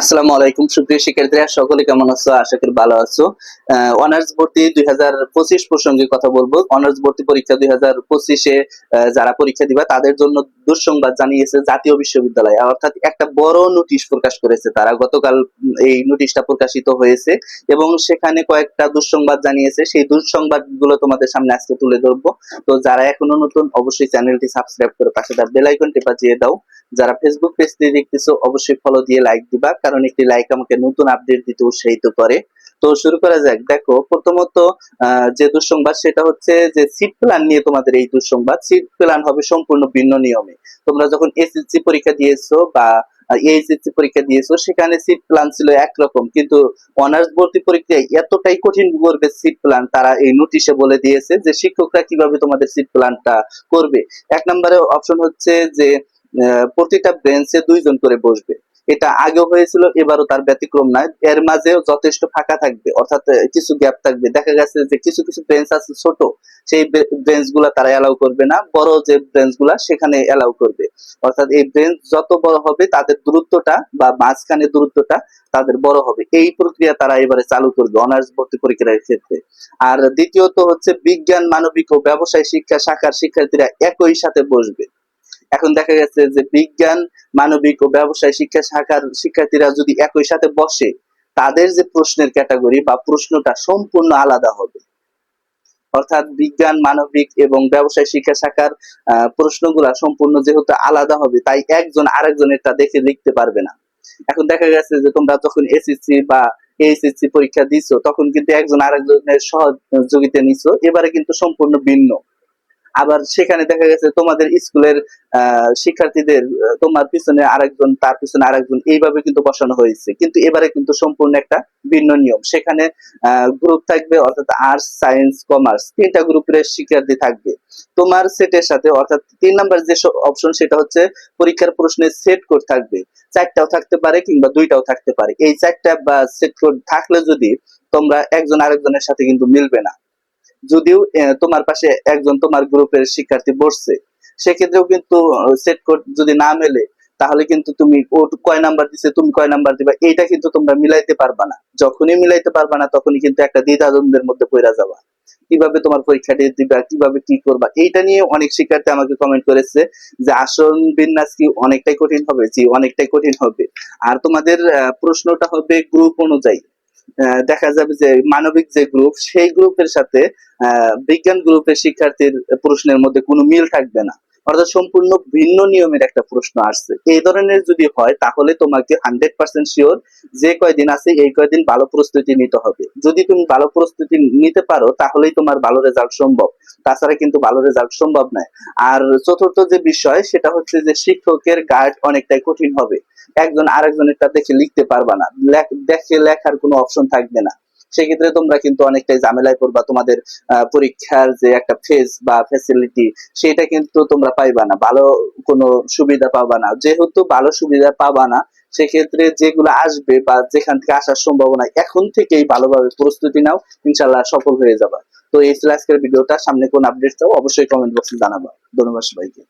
আসসালামু আলাইকুম সুপ্রিয় শিক্ষার্থীরা, সকলে কেমন আছো? আশা করি ভালো আছো। অনার্স ভর্তি দুই হাজার পঁচিশ প্রসঙ্গে কথা বলব। অনার্স ভর্তি পরীক্ষা দুই হাজার পঁচিশে যারা পরীক্ষা দিবা, তাদের জন্য দুঃসংবাদ জানিয়েছে জাতীয় বিশ্ববিদ্যালয়। অর্থাৎ একটা বড় নোটিশ প্রকাশ করেছে তারা। গতকাল এই নোটিশটা প্রকাশিত হয়েছে এবং সেখানে কয়েকটা দুঃসংবাদ জানিয়েছে। সেই দুঃসংবাদগুলো তোমাদের সামনে আজকে তুলে ধরবো। তো যারা এখনও নতুন, অবশ্যই চ্যানেলটি সাবস্ক্রাইব করে পাশে তার আইকনটি বাজিয়ে দাও। যারা ফেসবুক পেজ দিয়ে দেখতেছো, অবশ্যই ফলো দিয়ে লাইক দিবা। কারণ একটি লাইক আমাকে নতুন আপডেট দিতে উৎসাহিত করে। তো শুরু করা যাক। দেখো, প্রথমত যে দুঃসংবাদ, সেটা হচ্ছে যে সিট প্ল্যান নিয়ে তোমাদের এই দুঃসংবাদ। সিট প্ল্যান হবে সম্পূর্ণ ভিন্ন নিয়মে। তোমরা যখন এসএসসি পরীক্ষা দিয়েছ বা এইচএসসি পরীক্ষা দিয়েছ, সেখানে সিট প্ল্যান ছিল একরকম। কিন্তু অনার্স ভর্তি পরীক্ষায় এতটাই কঠিন করবে সিট প্ল্যান তারা এই নোটিশে বলে দিয়েছে যে শিক্ষকরা কীভাবে তোমাদের সিট প্ল্যানটা করবে। এক নম্বরে অপশন হচ্ছে যে প্রতিটা বেঞ্চে দুইজন করে বসবে। এটা আগেও হয়েছিল, এবারও তার ব্যতিক্রম নয়। এর মাঝেও যথেষ্ট ফাঁকা থাকবে, অর্থাৎ কিছু গ্যাপ থাকবে। দেখা গেছে যে কিছু কিছু বেঞ্চ আছে ছোট, সেই বেঞ্চগুলা তারা এলাউ করবে না, বড় যে বেঞ্চগুলা সেখানে এলাউ করবে। অর্থাৎ এই বেঞ্চ যত বড় হবে, তাদের দূরত্বটা বা মাঝখানে দূরত্বটা তাদের বড় হবে। এই প্রক্রিয়া তারা এবারে চালু করবে অনার্স ভর্তি পরীক্ষার ক্ষেত্রে। আর দ্বিতীয়ত হচ্ছে বিজ্ঞান, মানবিক ও ব্যবসায় শিক্ষা শাখার শিক্ষার্থীরা একই সাথে বসবে। এখন দেখা গেছে যে বিজ্ঞান, মানবিক ও ব্যবসায় শিক্ষা শাখার শিক্ষার্থীরা যদি একই সাথে বসে, তাদের যে প্রশ্নের ক্যাটাগরি বা প্রশ্নটা সম্পূর্ণ আলাদা হবে। অর্থাৎ বিজ্ঞান, মানবিক এবং ব্যবসায় শিক্ষা শাখার প্রশ্নগুলা সম্পূর্ণ যেহেতু আলাদা হবে, তাই একজন আরেকজনেরটা দেখে লিখতে পারবে না। এখন দেখা গেছে যে তোমরা যখন এসএসসি বা এইচএসসি পরীক্ষা দিছো, তখন কিন্তু একজন আরেকজনের সহযোগিতা নিছো, এবারে কিন্তু সম্পূর্ণ ভিন্ন। আবার সেখানে দেখা গেছে তোমাদের স্কুলের শিক্ষার্থীদের তোমার পিছনে আরেকজন, তার পিছনে আরেকজন, এইভাবে কিন্তু বসানো হয়েছে। কিন্তু এবারে কিন্তু সম্পূর্ণ একটা ভিন্ন নিয়ম। সেখানে গ্রুপ থাকবে, অর্থাৎ আর্টস সায়েন্স কমার্স তিনটা গ্রুপের শিক্ষার্থী থাকবে। তোমার সেটের সাথে, অর্থাৎ তিন নাম্বার যে অপশন সেটা হচ্ছে পরীক্ষার প্রশ্নের সেট কোড থাকবে। চারটাও থাকতে পারে কিংবা দুইটাও থাকতে পারে। এই চারটা বা সেট কোড থাকলে যদি তোমরা একজন আরেকজনের সাথে কিন্তু মিলবে না। যদিও তোমার পাশে একজন তোমার গ্রুপের শিক্ষার্থী বসছে, সেক্ষেত্রেও কিন্তু সেট কোড যদি না মেলে, তাহলে কিন্তু তুমি ও কয় নাম্বার দিছে, তুমি কয় নাম্বার দিবা, এইটা কিন্তু তোমরা মিলাইতে পারবা না। যখনই মিলাইতে পারবা না, তখনই কিন্তু একটা দ্বিধাদ্বন্দ্বের মধ্যে পড়া যাবা। কীভাবে তোমার পরীক্ষাটি দিবা, কীভাবে কি করবা, এইটা নিয়ে অনেক শিক্ষার্থী আমাকে কমেন্ট করেছে যে আসন বিন্যাস কি অনেকটাই কঠিন হবে? জি, অনেকটাই কঠিন হবে। আর তোমাদের প্রশ্নটা হবে গ্রুপ অনুযায়ী। দেখা যাবে যে মানবিক যে গ্রুপ সেই গ্রুপের সাথে বিজ্ঞান গ্রুপের শিক্ষার্থীর প্রশ্নের মধ্যে কোনো মিল থাকবে না। অর্থাৎ সম্পূর্ণ ভিন্ন নিয়মের একটা প্রশ্ন আসছে। এই ধরনের যদি হয়, তাহলে তোমাকে হান্ড্রেড পার্সেন্ট শিওর যে কয়দিন আছে, এই কয়দিন ভালো প্রস্তুতি নিতে হবে। যদি তুমি ভালো প্রস্তুতি নিতে পারো, তাহলেই তোমার ভালো রেজাল্ট সম্ভব। তাছাড়া কিন্তু ভালো রেজাল্ট সম্ভব নয়। আর চতুর্থ যে বিষয়, সেটা হচ্ছে যে শিক্ষকের গাইড অনেকটাই কঠিন হবে। একজন আরেকজনেরটা দেখে লিখতে পারবা না। দেখে লেখার কোনো অপশন থাকবে না। সেক্ষেত্রে তোমরা কিন্তু অনেকটাই ঝামেলায় পড়বা তোমাদের পরীক্ষার যে একটা ফেজ বা ফ্যাসিলিটি সেটা কিন্তু তোমরা পাইবা না। ভালো কোনো সুবিধা পাবা না। যেহেতু ভালো সুবিধা পাবা না, সেক্ষেত্রে যেগুলো আসবে বা যেখান থেকে আসার সম্ভাবনা, এখন থেকেই ভালোভাবে প্রস্তুতি নাও। ইনশাল্লাহ সফল হয়ে যাবা। তো এই ছিল আজকের ভিডিওটা। সামনে কোন আপডেট চাও অবশ্যই কমেন্ট বক্সে জানাবা। ধন্যবাদ সবাইকে।